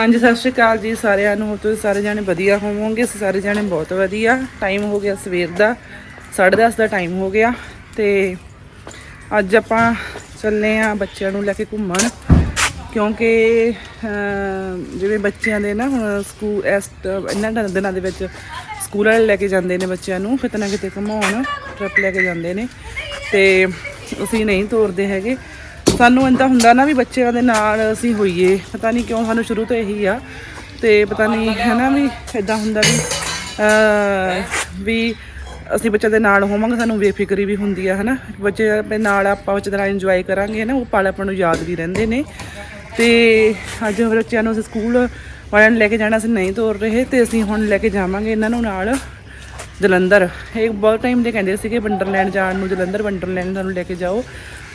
ਹਾਂਜੀ, ਸਤਿ ਸ਼੍ਰੀ ਅਕਾਲ ਜੀ ਸਾਰਿਆਂ ਨੂੰ। ਤੁਸੀਂ ਸਾਰੇ ਜਾਣੇ ਵਧੀਆ ਹੋਵੋਗੇ? ਅਸੀਂ ਸਾਰੇ ਜਾਣੇ ਬਹੁਤ ਵਧੀਆ। ਟਾਈਮ ਹੋ ਗਿਆ ਸਵੇਰ ਦਾ 10:30 ਦਾ ਟਾਈਮ ਹੋ ਗਿਆ ਤੇ ਅੱਜ ਆਪਾਂ ਚੱਲੇ ਆ ਬੱਚਿਆਂ ਨੂੰ ਲੈ ਕੇ ਘੁੰਮਣ। ਕਿਉਂਕਿ ਜਿਵੇਂ ਬੱਚਿਆਂ ਦੇ ਨਾ ਹੁਣ ਸਕੂਲ ਇਸ ਟ- ਇਹਨਾਂ ਦਿਨਾਂ ਦੇ ਵਿੱਚ ਸਕੂਲ ਵਾਲੇ ਲੈ ਕੇ ਜਾਂਦੇ ਨੇ ਬੱਚਿਆਂ ਨੂੰ, ਕਿਤੇ ਨਾ ਕਿਤੇ ਘੁਮਾਉਣ, ਟ੍ਰਿਪ ਲੈ ਕੇ ਜਾਂਦੇ ਨੇ। ਤੇ ਅਸੀਂ ਨਹੀਂ ਤੋਰਦੇ ਹੈਗੇ। ਸਾਨੂੰ ਇੰਦਾ ਹੁੰਦਾ ਨਾ ਵੀ ਬੱਚਿਆਂ ਦੇ ਨਾਲ ਅਸੀਂ ਹੋਈਏ। ਪਤਾ ਨਹੀਂ ਕਿਉਂ ਸਾਨੂੰ ਸ਼ੁਰੂ ਤੋਂ ਇਹੀ ਆ। ਤੇ ਪਤਾ ਨਹੀਂ, ਹੈ ਨਾ ਵੀ ਇਦਾਂ ਹੁੰਦਾ ਵੀ ਵੀ ਅਸੀਂ ਬੱਚਿਆਂ ਦੇ ਨਾਲ ਹੋਵਾਂਗੇ, ਸਾਨੂੰ ਬੇਫਿਕਰੀ ਵੀ ਹੁੰਦੀ ਆ, ਹਨਾ। ਬੱਚੇ ਆਪਣੇ ਨਾਲ ਆਪਾਂ ਬੱਚੇ ਦੇ ਨਾਲ ਇੰਜੋਏ ਕਰਾਂਗੇ ਨਾ ਉਹ ਪਲ ਆਪਾਂ ਨੂੰ ਯਾਦ ਵੀ ਰਹਿੰਦੇ ਨੇ। ਤੇ ਅੱਜ ਬੱਚਿਆਂ ਨੂੰ ਅਸੀਂ ਸਕੂਲ ਵਾਲਿਆਂ ਨੂੰ ਲੈ ਕੇ ਜਾਣਾ, ਅਸੀਂ ਨਹੀਂ ਤੋਰ ਰਹੇ ਤੇ ਅਸੀਂ ਹੁਣ ਲੈ ਕੇ ਜਾਵਾਂਗੇ ਇਹਨਾਂ ਨੂੰ ਨਾਲ ਜਲੰਧਰ। ਇਹ ਬਹੁਤ ਟਾਈਮ ਦੇ ਕਹਿੰਦੇ ਸੀਗੇ ਵੰਡਰਲੈਂਡ ਜਾਣ ਨੂੰ, ਜਲੰਧਰ ਵੰਡਰਲੈਂਡ ਸਾਨੂੰ ਲੈ ਕੇ ਜਾਓ।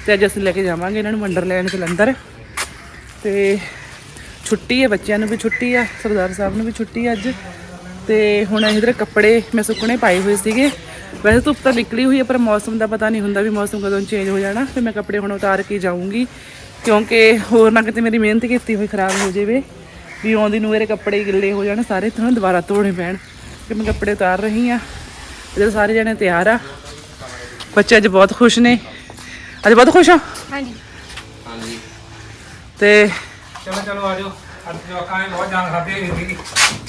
ਤੇ ਅੱਜ ਅਸੀਂ ਲੈ ਕੇ ਜਾਵਾਂਗੇ ਇਹਨਾਂ ਨੂੰ ਵੰਡਰਲੈਂਡ ਜਲੰਧਰ। ਤੇ ਛੁੱਟੀ ਹੈ, ਬੱਚਿਆਂ ਨੂੰ ਵੀ ਛੁੱਟੀ ਆ ਸਰਦਾਰ ਸਾਹਿਬ ਨੂੰ ਵੀ ਛੁੱਟੀ ਆ ਅੱਜ। ਤੇ ਹੁਣ ਇਧਰ ਕੱਪੜੇ ਮੈਂ ਸੁੱਕਣੇ ਪਾਏ ਹੋਏ ਸੀਗੇ। ਵੈਸੇ ਧੁੱਪ ਤਾਂ ਨਿਕਲੀ ਹੋਈ ਹੈ, ਪਰ ਮੌਸਮ ਦਾ ਪਤਾ ਨਹੀਂ ਹੁੰਦਾ ਵੀ ਮੌਸਮ ਕਦੋਂ ਚੇਂਜ ਹੋ ਜਾਣਾ। ਤੇ ਮੈਂ ਕੱਪੜੇ ਹੁਣ ਉਤਾਰ ਕੇ ਜਾਊਂਗੀ, ਕਿਉਂਕਿ ਹੋਰ ਨਾ ਕਿਤੇ ਮੇਰੀ ਮਿਹਨਤ ਕੀਤੀ ਹੋਈ ਖਰਾਬ ਹੋ ਜਾਵੇ, ਵੀ ਆਉਂਦੀ ਨੂੰ ਮੇਰੇ ਕੱਪੜੇ ਗਿੱਲੇ ਹੋ ਜਾਣ, ਸਾਰੇ ਤੁਹਾਨੂੰ ਦੁਬਾਰਾ ਧੋਣੇ ਪੈਣ। ਤੇ ਮੈਂ ਕੱਪੜੇ ਉਤਾਰ ਰਹੀ ਆ ਜਦੋਂ ਸਾਰੇ ਜਣੇ ਤਿਆਰ ਆ, ਬੱਚੇ ਅੱਜ ਬਹੁਤ ਖੁਸ਼ ਨੇ। ਅੱਜ ਬਹੁਤ ਖੁਸ਼ ਆ ਹਾਂਜੀ। ਹਾਂਜੀ। ਤੇ ਚਲੋ ਚਲੋ ਆਜੋ ਅੱਜ ਜਵਾਕਾਂ ਨੇ ਬਹੁਤ ਜਾਨ ਖਾਧੀ ਹੋਈ ਸੀ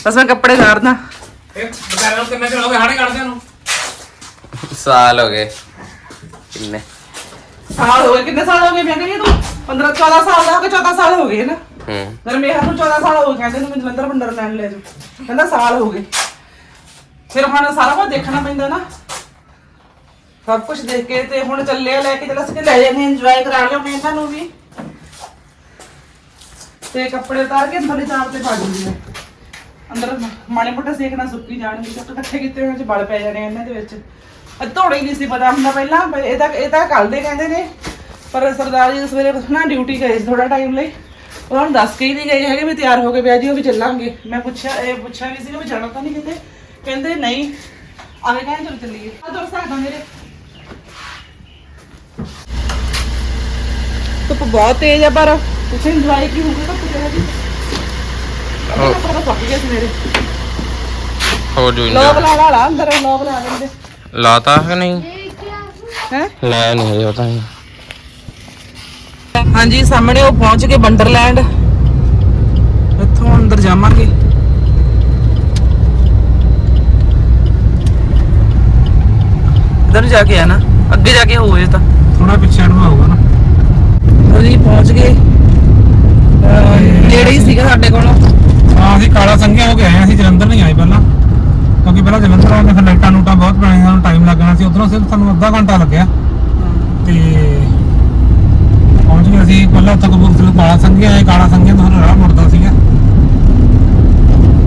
ਬਸ ਮੈਂ ਕੱਪੜੇ ਉਤਾਰਦਾ ਇਹ ਬਜ਼ਾਰਾਂ ਨੂੰ ਕਿੰਨੇ ਚਿਰ ਹੋ ਹਾੜੇ ਕੱਢਦੇ ਨੂੰ? ਸਾਲ ਹੋ ਗਏ। ਕਿੰਨੇ? ਸਾਲ ਹੋ ਗਏ। ਕਿੰਨੇ ਸਾਲ ਹੋ ਗਏ? ਮੈਂ ਕਹਿੰਦੀ ਤੂੰ 15 14 ਸਾਲ ਦਾ ਹੋ ਗਏ 14 ਸਾਲ ਹੋ ਗਏ ਨਾ। ਹੂੰ। ਫਿਰ ਮੇਰਾ ਨੂੰ 14 ਸਾਲ ਹੋ ਗਏ। ਕਹਿੰਦੇ ਨੂੰ ਜਲੰਧਰ ਬੰਡਰ ਲੈਣ ਲੈ ਜਾਓ ਕਹਿੰਦਾ ਸਾਲ ਹੋ ਗਏ। ਫਿਰ ਹੁਣ ਸਾਰਾ ਕੁਝ ਦੇਖਣਾ ਪੈਂਦਾ ਨਾ। ਸਭ ਕੁਝ ਦੇਖ ਕੇ ਤੇ ਹੁਣ ਚੱਲੇ ਆ ਲੈ ਕੇ ਚਲਾ ਸਕੇ ਲੈ ਜਾਂਦੇ ਇੰਜੋਏ ਕਰਾ ਲਿਓ ਮੈਂ ਇਹਨਾਂ ਵੀ। ਤੇ ਕੱਪੜੇ ਉਤਾਰ ਕੇ ਅੰਦਰਲੇ ਚਾਰ ਤੇ ਪਾ ਦੂੰਗੀ ਮੈਂ ਅੰਦਰ ਮਾੜੇ ਮੋਟੇ ਸੇਕਣਾ ਸੁੱਕੀ ਜਾਣਗੇ ਕਿਉਂਕਿ ਇਕੱਠੇ ਕੀਤੇ ਹੋਏ ਚ ਬਲ ਪੈ ਜਾਣੇ ਆ ਇਹਨਾਂ ਦੇ ਵਿੱਚ। ਧੋੜੇ ਨਹੀਂ ਸੀ, ਪਤਾ ਹੁੰਦਾ ਪਹਿਲਾਂ ਇਹ ਤਾਂ ਇਹ ਤਾਂ ਕੱਲ ਦੇ ਕਹਿੰਦੇ ਨੇ। ਪਰ ਸਰਦਾਰ ਜੀ ਸਵੇਰੇ ਨਾ ਡਿਊਟੀ ਗਏ ਥੋੜਾ ਟਾਈਮ ਲਈ। ਉਹਨਾਂ ਨੂੰ ਦੱਸ ਕੇ ਹੀ ਨਹੀਂ ਗਏ ਹੈਗੇ ਵੀ ਤਿਆਰ ਹੋ ਕੇ ਬਹਿ ਜਿਓ, ਵੀ ਚੱਲਾਂਗੇ। ਮੈਂ ਪੁੱਛਿਆ, ਇਹ ਪੁੱਛਿਆ ਵੀ ਸੀਗਾ ਵੀ ਜਾਣਾ ਤਾਂ ਨਹੀਂ ਕਿਤੇ? ਕਹਿੰਦੇ ਨਹੀਂ। ਆਵੇ ਕਹਿੰਦੇ ਚਲੋ ਚੱਲੀਏ। ਆ ਤੁਰ ਸਕਦਾ ਮੇਰੇ। ਧੁੱਪ ਬਹੁਤ ਤੇਜ਼ ਆ ਪਰ ਤੁਸੀਂ ਇੰਜੋਏ ਕੀ ਹੋਊਗਾ ਧੁੱਪ ਦੇ ਵਿੱਚ ਹੋ ਕੱਪੜਾ ਸੁੱਕ ਗਿਆ ਸੀ ਮੇਰੇ ਹੋ ਜੂ ਲੋਕ ਲਾ ਲਾ ਲਾ ਅੰਦਰ ਲੋਕ ਲਾ ਦਿੰਦੇ ਲਾਤਾ ਕਿ ਨਹੀਂ? ਹੈ? ਲੈ ਨਹੀਂ ਹਜੇ ਪਤਾ ਨਹੀਂ। ਹਾਂਜੀ ਸਾਹਮਣੇ ਉਹ ਪਹੁੰਚ ਗਏ ਵੰਡਰਲੈਂਡ। ਇੱਥੋਂ ਅੰਦਰ ਜਾਵਾਂਗੇ। ਇਧਰ ਜਾ ਕੇ ਆ ਨਾ। ਅੱਗੇ ਜਾ ਕੇ ਹੋਏ ਤਾਂ। ਥੋੜਾ ਪਿੱਛੇ ਨੂੰ ਆਊਗਾ ਨਾ। ਅਸੀਂ ਪਹੁੰਚ ਗਏ। ਨੇੜੇ ਹੀ ਸੀਗਾ ਸਾਡੇ ਕੋਲੋਂ। ਹਾਂ ਅਸੀਂ ਕਾਲਾ ਸੰਘਿਆ ਹੋ ਕੇ ਆਏ ਹਾਂ, ਅਸੀਂ ਜਲੰਧਰ ਨਹੀਂ ਆਏ ਪਹਿਲਾਂ। ਕਿਉਂਕਿ ਪਹਿਲਾਂ ਜਲੰਧਰ ਆਉਂਦੇ ਫਿਰ ਲਾਈਟਾਂ ਲੂਟਾਂ ਬਹੁਤ ਪੈਣੀਆਂ ਸਾਨੂੰ ਟਾਈਮ ਲੱਗਣਾ ਸੀ। ਉਧਰੋਂ ਸਿਰਫ ਸਾਨੂੰ ਅੱਧਾ ਘੰਟਾ ਲੱਗਿਆ। ਤੇ ਪਹੁੰਚ ਗਏ ਅਸੀਂ। ਪਹਿਲਾਂ ਉੱਥੇ ਕਪੂਰਥਲੇ ਕਾਲਾ ਸੰਘਿਆ ਆਏ। ਕਾਲਾ ਸੰਘਿਆ ਤੋਂ ਸਾਨੂੰ ਰਾਹ ਮੁੜਦਾ ਸੀਗਾ।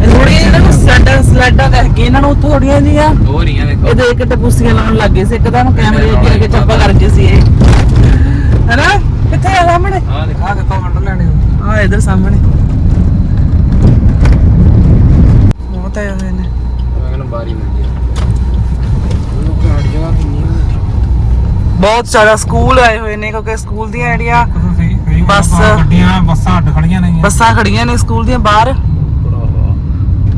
ਥੋੜੀਆਂ ਇਹਨਾਂ ਨੂੰ ਸਲਾਈਡਾਂ ਸਲਾਈਡਾਂ ਕਹਿ ਕੇ ਇਹਨਾਂ ਨੂੰ ਉੱਥੋਂ ਥੋੜੀਆਂ ਜੀਆਂ ਹੋ ਰਹੀਆਂ ਦੇਖੋ। ਇਹ ਦੇਖ ਕੇ ਟਪੂਸੀਆਂ ਲਾਉਣ ਲੱਗ ਗਏ ਸੀ। ਇੱਕਦਮ ਕੈਮਰੇ ਅੱਗੇ ਅੱਗੇ ਚੱਪਾ ਕਰ ਗਏ ਸੀ ਇਹ। ਹੈਨਾ? ਕਿੱਥੇ ਆ ਸਾਹਮਣੇ? ਹਾਂ ਦੇਖੋ ਆਹ ਦੇਖੋ ਵੰਡਰਲੈਂਡ ਆ। ਇਧਰ ਸਾਹਮਣੇ। ਬਹੁਤ ਆਏ ਹੋਏ ਨੇ। ਕਹਿੰਦਾ ਬਾਰੀ ਮਿਲਦੀ ਬਹੁਤ ਜ਼ਿਆਦਾ ਸਕੂਲ ਆਏ ਹੋਏ ਨੇ ਕਿਉਂਕਿ ਸਕੂਲ ਦੀਆਂ ਜਿਹੜੀਆਂ ਬੱਸ। ਗੱਡੀਆਂ ਬੱਸਾਂ ਅੱਡ ਖੜੀਆਂ ਨਹੀਂ ਬੱਸਾਂ ਖੜੀਆਂ ਨੇ ਸਕੂਲ ਦੀਆਂ ਬਾਹਰ।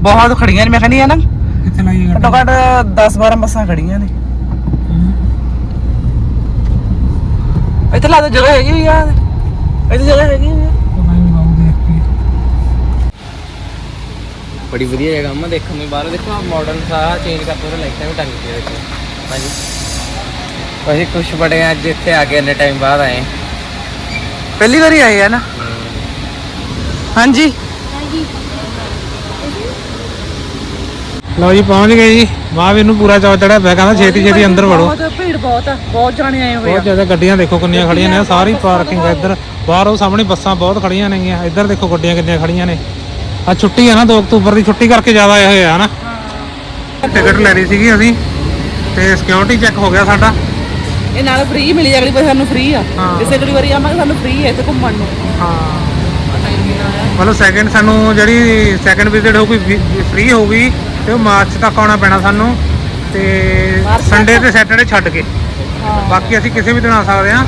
ਬਹੁਤ ਖੜੀਆਂ ਨੇ ਮੈਂ ਕਹਿੰਦੀ ਆ ਨਾ। ਕਿੱਥੇ ਲਾਈਏ ਘੱਟੋ ਘੱਟ 10 12 ਬੱਸਾਂ ਖੜੀਆਂ ਨੇ। ਇੱਥੇ ਲਾ ਜਗ੍ਹਾ ਹੈਗੀ ਵੀ ਆ। ਇੱਥੇ ਜਗ੍ਹਾ ਹੈਗੀ ਵੀ ਆ। ਬੜੀ ਵਧੀਆ ਜਗ੍ਹਾ ਮੈਂ ਦੇਖਣ ਨੂੰ ਬਾਹਰ ਦੇਖੋ ਮਾਡਰਨ ਸਾਰਾ ਚੇਂਜ ਕਰਤਾ ਉਹ ਲਾਈਟਾਂ ਵੀ ਟੰਗ ਕੇ ਦੇਖੋ ਹਾਂਜੀ। ਅਸੀਂ ਖੁਸ਼ ਬੜੇ ਅੱਜ ਇੱਥੇ ਆ ਕੇ ਇੰਨੇ ਟਾਈਮ ਬਾਅਦ ਆਏ। ਪਹਿਲੀ ਵਾਰੀ ਆਏ ਆ ਨਾ? ਹਾਂਜੀ। ਲਓ ਜੀ ਪਹੁੰਚ ਗਏ ਜੀ। ਵਾਹ ਇਹਨੂੰ ਪੂਰਾ ਚਾਅ ਚੜਿਆ ਪਿਆ ਕਹਿੰਦਾ ਛੇਤੀ ਛੇਤੀ ਅੰਦਰ ਵੜੋ। ਬਹੁਤ ਭੀੜ ਬਹੁਤ ਆ ਬਹੁਤ ਜਾਣੇ ਆਏ ਹੋਏ ਬਹੁਤ ਆ ਜ਼ਿਆਦਾ ਗੱਡੀਆਂ ਦੇਖੋ ਕਿੰਨੀਆਂ ਖੜੀਆਂ ਨੇ ਸਾਰੀ ਪਾਰਕਿੰਗ ਹੈ ਇੱਧਰ। ਬਾਹਰ ਉਹ ਸਾਹਮਣੇ ਬੱਸਾਂ ਬਹੁਤ ਖੜੀਆਂ ਨੇਗੀਆਂ ਇੱਧਰ ਦੇਖੋ ਗੱਡੀਆਂ ਕਿੰਨੀਆਂ ਖੜੀਆਂ ਨੇ। ਆ ਛੁੱਟੀ ਹੈ ਨਾ 2 ਅਕਤੂਬਰ ਦੀ ਛੁੱਟੀ ਕਰਕੇ ਜ਼ਿਆਦਾ ਆਏ ਹੋਏ ਆ ਨਾ ਟਿਕਟ ਲੈ ਲਈ ਸੀਗੀ ਅਸੀਂ ਤੇ ਸਿਕਿਉਰਿਟੀ ਚੈੱਕ ਹੋ ਗਿਆ ਸਾਡਾ। ਇਹ ਨਾਲ ਫ੍ਰੀ ਮਿਲੀ ਅਗਲੀ ਵਾਰ ਸਾਨੂੰ ਫ੍ਰੀ ਆ। ਕਿਸੇ ਅਗਲੀ ਵਾਰੀ ਆਵਾਂਗੇ ਸਾਨੂੰ ਫ੍ਰੀ ਹੈ ਇੱਥੇ ਘੁੰਮਣ ਨੂੰ। ਹਾਂ। ਮਤਲਬ ਸੈਕਿੰਡ ਸਾਨੂੰ ਜਿਹੜੀ ਸੈਕਿੰਡ ਵਿਜ਼ਿਟ ਹੋਊਗੀ ਫ੍ਰੀ ਹੋਊਗੀ ਤੇ ਉਹ ਮਾਰਚ ਤੱਕ ਆਉਣਾ ਪੈਣਾ ਸਾਨੂੰ ਤੇ? ਸੰਡੇ ਤੇ ਸੈਟਰਡੇ ਛੱਡ ਕੇ। ਬਾਕੀ ਅਸੀਂ ਕਿਸੇ ਵੀ ਦਿਨ ਆ ਸਕਦੇ ਹਾਂ।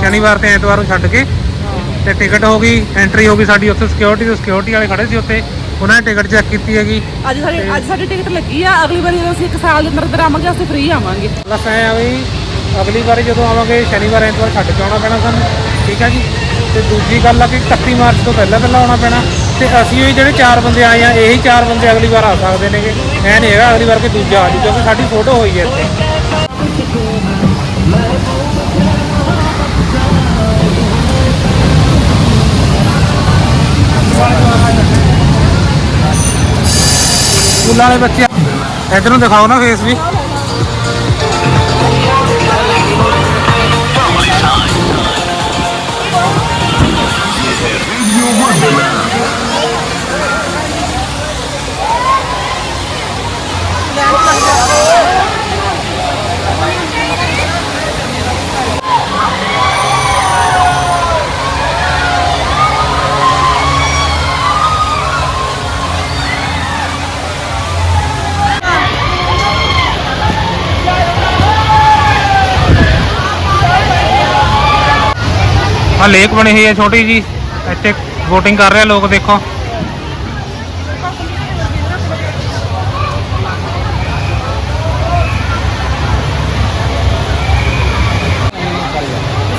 ਸ਼ਨੀਵਾਰ ਤੇ ਐਤਵਾਰ ਨੂੰ ਛੱਡ ਕੇ। ਤੇ ਟਿਕਟ ਹੋ ਗਈ ਐਂਟਰੀ ਹੋ ਗਈ ਸਾਡੀ ਉੱਥੇ ਸਿਕਿਉਰਿਟੀ ਤੇ ਸਿਕਿਉਰਿਟੀ ਵਾਲੇ ਖੜੇ ਸੀ ਉੱਥੇ। ਉਹਨਾਂ ਨੇ ਟਿਕਟ ਚੈੱਕ ਕੀਤੀ ਹੈਗੀ। ਅੱਜ ਸਾਡੀ ਅੱਜ ਸਾਡੀ ਟਿਕਟ ਲੱਗੀ ਆ। ਅਗਲੀ ਵਾਰੀ ਜਦੋਂ ਅਸੀਂ ਇੱਕ ਸਾਲ ਦੇ ਅੰਦਰ ਅੰਦਰ ਆਵਾਂਗੇ ਅਸੀਂ ਫ੍ਰੀ ਆਵਾਂਗੇ। ਪਲੱਸ ਐ ਆ ਵੀ ਅਗਲੀ ਵਾਰੀ ਜਦੋਂ ਆਵਾਂਗੇ ਸ਼ਨੀਵਾਰ ਐਤਵਾਰ ਛੱਡ ਕੇ ਆਉਣਾ ਪੈਣਾ ਸਾਨੂੰ। ਠੀਕ ਆ ਜੀ? ਤੇ ਦੂਜੀ ਗੱਲ ਆ ਕਿ 31 ਮਾਰਚ ਤੋਂ ਪਹਿਲਾਂ ਪਹਿਲਾਂ ਆਉਣਾ ਪੈਣਾ ਤੇ ਅਸੀਂ ਵੀ ਜਿਹੜੇ ਚਾਰ ਬੰਦੇ ਆਏ ਆ, ਇਹੀ ਚਾਰ ਬੰਦੇ ਅਗਲੀ ਵਾਰ ਆ ਸਕਦੇ ਨੇਗੇ। ਐ ਨਹੀਂ ਹੈਗਾ ਅਗਲੀ ਵਾਰ ਕੋਈ ਦੂਜਾ ਆ ਜੂ ਕਿਉਂਕਿ ਸਾਡੀ ਫੋਟੋ ਹੋਈ ਹੈ ਇੱਥੇ। ਸਕੂਲਾਂ ਵਾਲੇ ਬੱਚੇ ਇਧਰ ਨੂੰ ਦਿਖਾਓ ਨਾ ਫੇਸ ਵੀ। ਆ ਲੇਕ ਬਣੀ ਹੋਈ ਹੈ ਛੋਟੀ ਜੀ। ਇੱਥੇ VOTING ਕਰ ਰਹੇ ਆ ਲੋਕ, ਦੇਖੋ।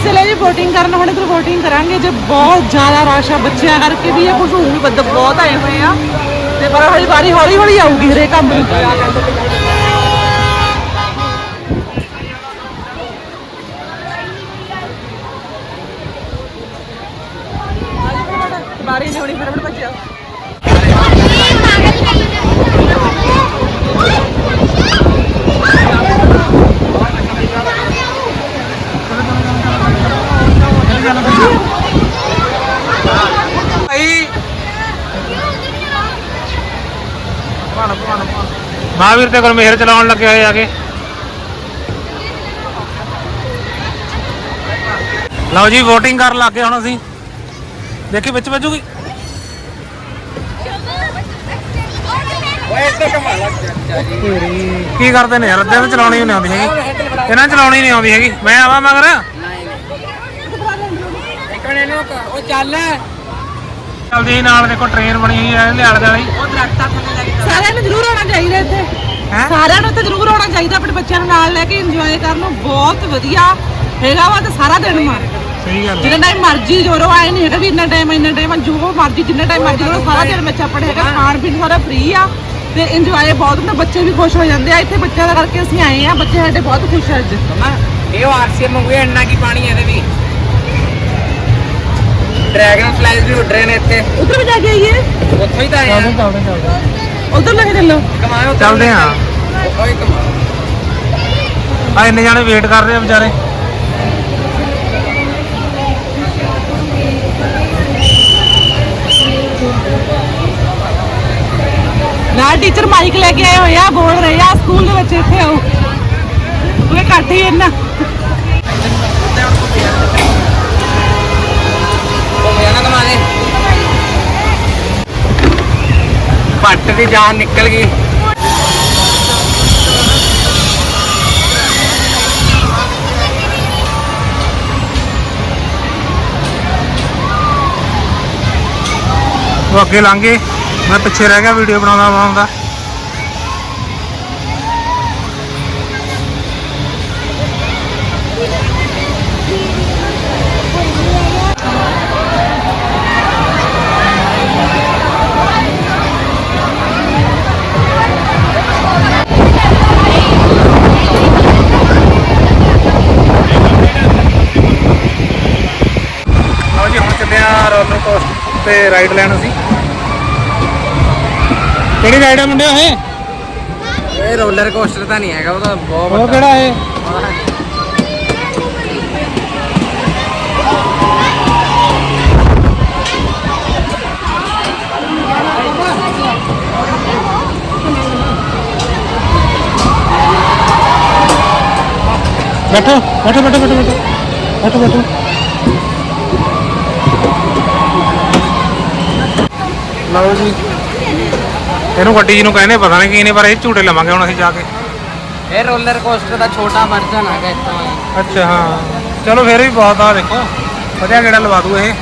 ਚਲੇ ਜੀ VOTING ਕਰਨ, ਹੁਣ ਇਧਰ VOTING ਕਰਾਂਗੇ, ਜੇ ਬਹੁਤ ਜ਼ਿਆਦਾ ਰਸ਼ ਆ ਬੱਚਿਆਂ ਕਰਕੇ ਵੀ ਆ ਕੁਝ ਹੋਰ ਵੀ ਬੰਦੇ ਬਹੁਤ ਆਏ ਹੋਏ ਆ। ਤੇ ਪਰ ਹੌਲੀ ਵਾਰੀ ਹੌਲੀ ਹੌਲੀ ਆਊਗੀ ਹਰੇਕ ਕੰਮ ਨੂੰ ਬਾਰੀ ਨੇ ਹੁਣੀ ਫਟਾਫਟ ਭੱਜਿਆ ਭਾਈ ਮਹਾਵੀਰ ਤੇ ਗੁਰਮੇਹਰ ਚਲਾਉਣ ਲੱਗੇ ਹੋਏ ਆਗੇ ਲਓ ਜੀ VOTING ਕਰਨ ਲੱਗੇ ਹੁਣ ਅਸੀਂ। ਦੇਖੀ ਵਿੱਚ ਵੱਜੂਗੀ? ਕੀ ਕਰਦੇ ਨੇ ਯਾਰ ਅੱਧੇ ਨੂੰ ਚਲਾਉਣੀ ਨਹੀਂ ਆਉਂਦੀ ਹੈਗੀ। ਇਹਨਾਂ ਚਲਾਉਣੀ ਨਹੀਂ ਆਉਂਦੀ ਹੈਗੀ। ਮੈਂ ਆਵਾਂ ਮਗਰ। ਇੱਕ ਮਿੰਟ ਇਹਨੂੰ ਉਹ ਚੱਲ। ਚਲਦੀ ਨਾਲ ਦੇਖੋ ਟ੍ਰੇਨ ਬਣੀ ਹੋਈ ਹੈ ਲਿਆਲ ਦੇ ਵਾਲੀ ਸਾਰਿਆਂ ਨੂੰ ਜ਼ਰੂਰ ਆਉਣਾ ਚਾਹੀਦਾ ਇੱਥੇ। ਹੈਂ? ਸਾਰਿਆਂ ਨੂੰ ਇੱਥੇ ਜ਼ਰੂਰ ਆਉਣਾ ਚਾਹੀਦਾ ਆਪਣੇ ਬੱਚਿਆਂ ਨੂੰ ਨਾਲ ਲੈ ਕੇ ਇੰਜੋਏ ਕਰਨ ਨੂੰ। ਬਹੁਤ ਵਧੀਆ। ਹੈਗਾ ਵਾ ਤੇ ਸਾਰਾ ਦਿਨ ਮਾਰ। ਸਹੀ ਗੱਲ ਹੈ। ਜਿੰਨਾ ਟਾਈਮ ਮਰਜ਼ੀ ਜੋਰੋ ਆਏ ਨਹੀਂ ਹੈਗਾ ਵੀ ਇੰਨਾ ਟਾਈਮ ਇੰਨਾ ਟਾਈਮ ਜੋ ਮਰਜ਼ੀ ਜਿੰਨਾ ਟਾਈਮ ਮਰਜ਼ੀ ਕਰੋ ਸਾਰਾ ਦਿਨ ਵਿੱਚ ਆਪਣੇ ਹੈਗਾ ਖਾਣ ਪੀਣ ਸਾਰਾ ਫ੍ਰੀ ਆ ਤੇ ਇੰਜੋਏ ਬਹੁਤ ਹੁੰਦਾ ਬੱਚੇ ਵੀ ਖੁਸ਼ ਹੋ ਜਾਂਦੇ ਆ। ਇੱਥੇ ਬੱਚਿਆਂ ਦਾ ਕਰਕੇ ਅਸੀਂ ਆਏ ਆ ਬੱਚੇ ਸਾਡੇ ਬਹੁਤ ਖੁਸ਼ ਆ ਅੱਜ। ਇਹ ਆਰਸੀਐਮ ਮੰਗੂ ਇੰਨਾ ਕੀ ਪਾਣੀ ਹੈ ਇਹਦੇ ਵੀ ਡਰੈਗਨ ਫਲਾਈਜ਼ ਵੀ ਉੱਡ ਰਹੇ ਨੇ ਇੱਥੇ। ਉਧਰ ਵੀ ਜਾ ਕੇ ਆਈਏ? ਉੱਥੋਂ ਹੀ ਤਾਂ ਆਏ ਆ। ਚੱਲਦੇ ਚੱਲਦੇ ਚੱਲਦੇ। ਉਧਰ ਲੈ ਕੇ ਚੱਲੋ। ਉੱਧਰ ਚੱਲਦੇ ਆ। ਓਏ ਕਮਾਓ ਆ। ਇੰਨੇ ਜਾਣੇ ਵੇਟ ਕਰ ਰਹੇ ਆ ਵਿਚਾਰੇ। ਨਾਲ ਟੀਚਰ ਮਾਈਕ ਲੈ ਕੇ ਆਏ ਹੋਏ ਆ ਬੋਲ ਰਹੇ ਆ ਸਕੂਲ ਦੇ ਵਿੱਚ ਇੱਥੇ ਆਓ। ਉਹ ਘੱਟ ਹੀ ਇੰਨਾ। ਪੱਟ ਦੀ ਜਾਨ ਨਿਕਲ ਗਈ। ਉਹ ਅੱਗੇ ਲੰਘੇ ਮੈਂ ਪਿੱਛੇ ਰਹਿ ਗਿਆ ਵੀਡੀਓ ਬਣਾਉਂਦਾ ਬਣਾਉਂਦਾ ਤੇ ਰਾਈਡ ਲੈਣ ਅਸੀਂ। ਕਿਹੜੀ ਰਾਈਡ ਆ ਮੁੰਡਿਆ ਇਹ? ਇਹ ਰੋਲਰ ਕੋਸਟਰ ਤਾਂ ਨਹੀਂ ਹੈਗਾ ਉਹ ਤਾਂ ਬਹੁਤ ਉਹ ਵੱਡਾ। ਕਿਹੜਾ ਇਹ? ਬੈਠੋ ਬੈਠੋ ਬੈਠੋ ਬੈਠੋ ਬੈਠੋ ਬੈਠੋ। ਇਹਨੂੰ ਗੱਡੀ ਜੀ ਨੂੰ ਕਹਿੰਦੇ ਪਤਾ ਨਹੀਂ ਕੀ ਪਰ ਇਹ ਝੂਟੇ ਲਵਾਂਗੇ ਹੁਣ ਅਸੀਂ ਜਾ ਕੇ। ਇਹ ਰੋਲਰ ਕੋਸਟਰ ਦਾ ਛੋਟਾ ਵਰਜ਼ਨ ਹੈਗਾ ਇਸ ਤੋਂ ਅੱਛਾ ਹਾਂ। ਚਲੋ ਫੇਰ ਵੀ ਬਹੁਤ ਆ ਦੇਖੋ। ਵਧੀਆ ਕਿਹੜਾ ਲਵਾ ਦੂ ਇਹ।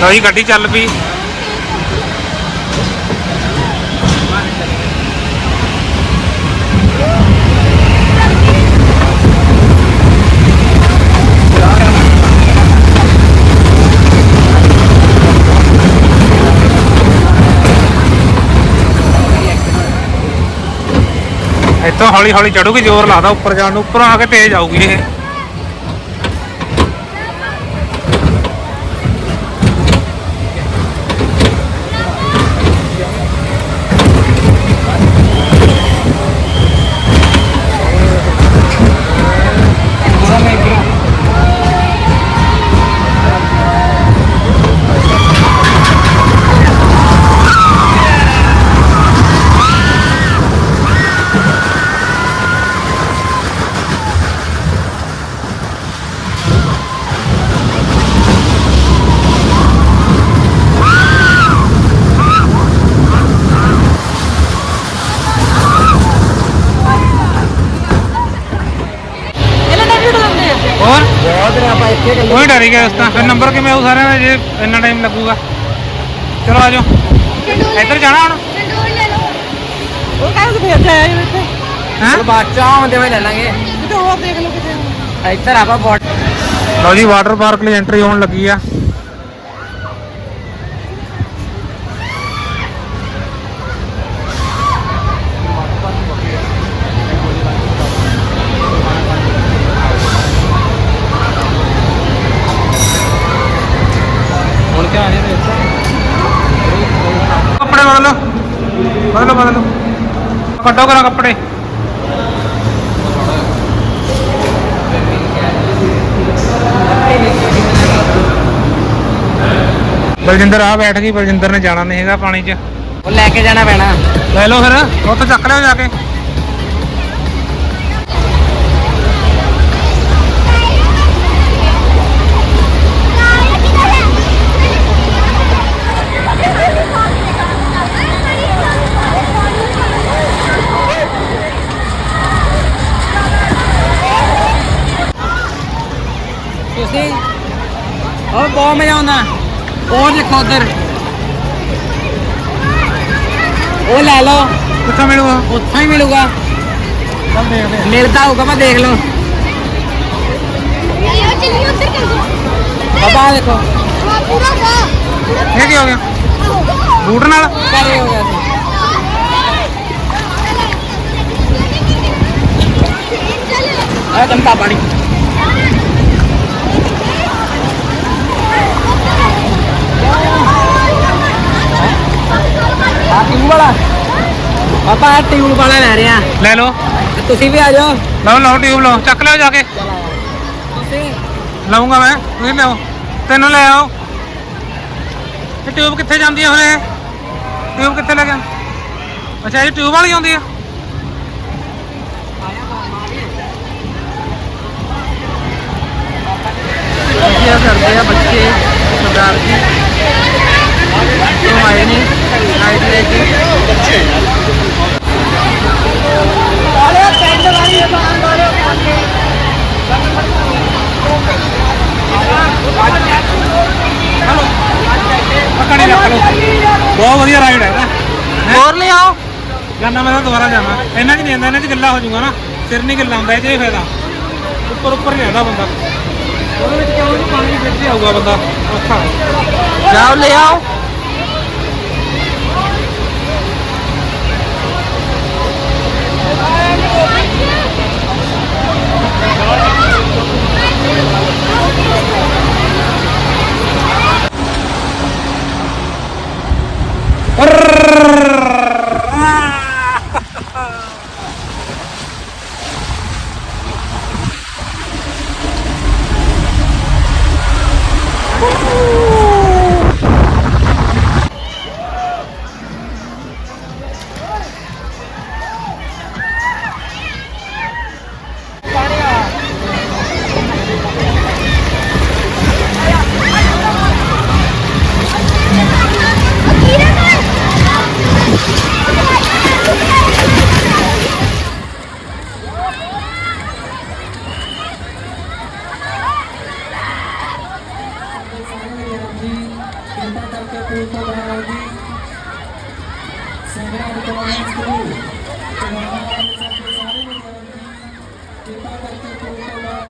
ਲਓ ਜੀ ਗੱਡੀ ਚੱਲ ਪਈ। ਇੱਥੋਂ ਹੌਲੀ ਹੌਲੀ ਚੜੂਗੀ, ਜ਼ੋਰ ਲਾਦਾ ਉੱਪਰ ਜਾਣ ਨੂੰ, ਉੱਪਰ ਆ ਕੇ ਤੇਜ਼ ਆਊਗੀ ਇਹ। ਡਰੀ ਗਿਆ ਇਸ ਤਾਂ ਫਿਰ ਨੰਬਰ ਕਿਵੇਂ ਆਊ ਸਾਰਿਆਂ ਦਾ ਜੇ ਇੰਨਾ ਟਾਈਮ ਲੱਗੂਗਾ। ਚਲੋ ਆਜੋ ਇੱਧਰ ਜਾਣਾ ਹੁਣ? ਉਹ ਕਹਿੰਦੇ ਫੇਰ ਜਾਇਆ ਜਿਵੇਂ ਇੱਥੇ। ਹੈ? ਬਾਅਦ ਚ ਆਉਂਦੇ ਹੋਏ ਲੈ ਲਾਂਗੇ। ਕਿਤੇ ਹੋਰ ਦੇਖ ਲਓ ਕਿਤੇ। ਇੱਧਰ ਆਪਾਂ ਬੋਟ ਲਓ ਜੀ ਵਾਟਰ ਪਾਰਕ ਲਈ ਐਂਟਰੀ ਹੋਣ ਲੱਗੀ ਆ ਹੁਣ ਕਿਆ ਆਣੇ ਨੇ ਕੱਪੜੇ ਬਦਲੋ। ਬਦਲੋ ਬਦਲੋ। ਕੱਢੋ ਕਰਾ ਕੱਪੜੇ। ਬਲਜਿੰਦਰ ਆ ਬੈਠ ਗਈ। ਬਲਜਿੰਦਰ ਨੇ ਜਾਣਾ ਨਹੀਂ ਹੈਗਾ ਪਾਣੀ 'ਚ। ਉਹ ਲੈ ਕੇ ਜਾਣਾ ਪੈਣਾ। ਲੈ ਲਓ ਫਿਰ। ਉੱਥੇ ਚੱਕ ਲਿਓ ਜਾ ਕੇ। ਬਹੁਤ ਮਜ਼ਾ ਆਉਂਦਾ। ਉਹ ਦੇਖੋ ਉਧਰ। ਉਹ ਲੈ ਲਓ। ਕਿੱਥੋਂ ਮਿਲੂਗਾ? ਉੱਥੋਂ ਹੀ ਮਿਲੂਗਾ। ਮਿਲਦਾ ਹੋਊਗਾ ਮੈਂ ਦੇਖ ਲਓ ਬਾਬਾ ਆਹ ਦੇਖੋ। ਇਹ ਕੀ ਹੋ ਗਿਆ? ਬੂਟ ਨਾਲ? ਕਰੇ ਹੋ ਗਿਆ ਸੀ। ਆ ਚਮਕਾ ਪਾਣੀ। ਆ ਟਿਊਬ ਵਾਲਾ। ਬਾਬਾ ਆਹ ਟਿਊਬ ਵਾਲਾ ਲੈ ਰਹੇ। ਆ ਲੈ ਲਓ। ਤੁਸੀਂ ਵੀ ਆ ਜਾਓ। ਲਓ ਲਓ ਟਿਊਬ ਲਓ। ਚੱਕ ਲਿਓ ਜਾ ਕੇ। ਤੁਸੀਂ? ਲਵਾਂਗਾ ਮੈਂ ਤੁਸੀਂ ਲਿਆਓ। ਤੈਨੂੰ ਲੈ ਆਓ। ਇਹ ਟਿਊਬ ਕਿੱਥੇ ਜਾਂਦੀ ਹੈ ਹੁਣ ਇਹ? ਟਿਊਬ ਕਿੱਥੇ ਲੈ ਗਿਆ ਅੱਛਾ ਇਹ ਟਿਊਬ ਵਾਲੀ ਆਉਂਦੀ ਆ। ਕਰਦੇ ਆ ਬੱਚੇ? ਸਰਦਾਰ ਜੀ। ਤੋਂ ਆਏ ਨੇ। ਨਾਈਟ ਲੈ ਕੇ ਪਕੜੀ ਰੱਖ ਲਓ ਬਹੁਤ ਵਧੀਆ ਰਾਈਡ ਹੈ ਨਾ। ਹੋਰ ਲੈ ਆਓ ਜਾਨਾ ਮੈਂ ਤਾਂ ਦੁਬਾਰਾ ਜਾਣਾ ਇਹਨਾਂ 'ਚ ਨਹੀਂ ਆਉਂਦਾ ਇਹਨਾਂ 'ਚ ਗਿੱਲਾ ਹੋ ਜਾਊਗਾ ਨਾ। ਸਿਰ ਨਹੀਂ ਗਿੱਲਾ ਹੁੰਦਾ ਇਹ 'ਚ ਇਹ ਫਾਇਦਾ। ਉੱਪਰ ਉੱਪਰ ਨਹੀਂ ਆਉਂਦਾ ਬੰਦਾ। ਉਹਦੇ ਵਿੱਚ ਕਿਉਂ? ਨਹੀਂ ਪਾਣੀ ਵਿੱਚ ਆਊਗਾ ਬੰਦਾ। ਔਖਾ। ਜਾਓ ਲੈ ਆਓ Err.